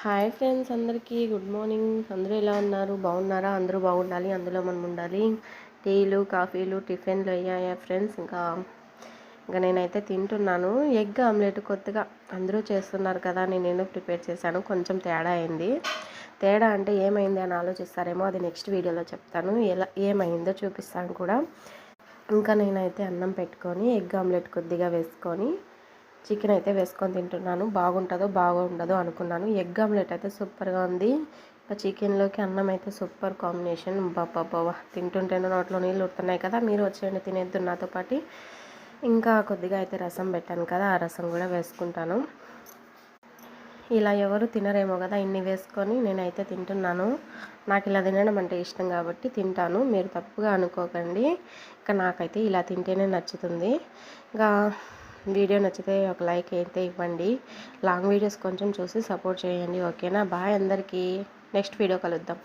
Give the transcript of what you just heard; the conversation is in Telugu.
హాయ్ ఫ్రెండ్స్ అందరికీ గుడ్ మార్నింగ్. అందరూ ఎలా ఉన్నారు? బాగున్నారా? అందరూ బాగుండాలి. అందులో మనం ఉండాలి. టీలు కాఫీలు టిఫిన్లు అయ్యాయా ఫ్రెండ్స్? ఇంకా ఇంకా నేనైతే తింటున్నాను. ఎగ్ ఆమ్లెట్ కొత్తగా అందరూ చేస్తున్నారు కదా నేను నేను ప్రిపేర్ చేశాను. కొంచెం తేడా అయింది. తేడా అంటే ఏమైంది అని ఆలోచిస్తారేమో అది నెక్స్ట్ వీడియోలో చెప్తాను. ఎలా ఏమైందో చూపిస్తాను కూడా. ఇంకా నేనైతే అన్నం పెట్టుకొని ఎగ్ ఆమ్లెట్ కొద్దిగా వేసుకొని చికెన్ అయితే వేసుకొని తింటున్నాను. బాగుంటుందో బాగుండదో అనుకున్నాను. ఎగ్ ఆమ్లెట్ అయితే సూపర్గా ఉంది. ఇంకా చికెన్లోకి అన్నం అయితే సూపర్ కాంబినేషన్. బాబా తింటుంటేనే నోట్లో నీళ్ళు ఉడుతున్నాయి కదా. మీరు వచ్చేయండి తినేద్దు నాతో పాటు. ఇంకా కొద్దిగా అయితే రసం పెట్టాను కదా ఆ రసం కూడా వేసుకుంటాను. ఇలా ఎవరు తినరేమో కదా ఇన్ని వేసుకొని నేనైతే తింటున్నాను. నాకు ఇలా తినడం అంటే ఇష్టం కాబట్టి తింటాను. మీరు తప్పుగా అనుకోకండి. ఇంకా నాకైతే ఇలా తింటేనే నచ్చుతుంది. ఇంకా వీడియో నచ్చితే ఒక లైక్ అయితే ఇవ్వండి. లాంగ్ వీడియోస్ కొంచెం చూసి సపోర్ట్ చేయండి. ఓకేనా? బాయ్ అందరికీ. నెక్స్ట్ వీడియో కలుద్దాం.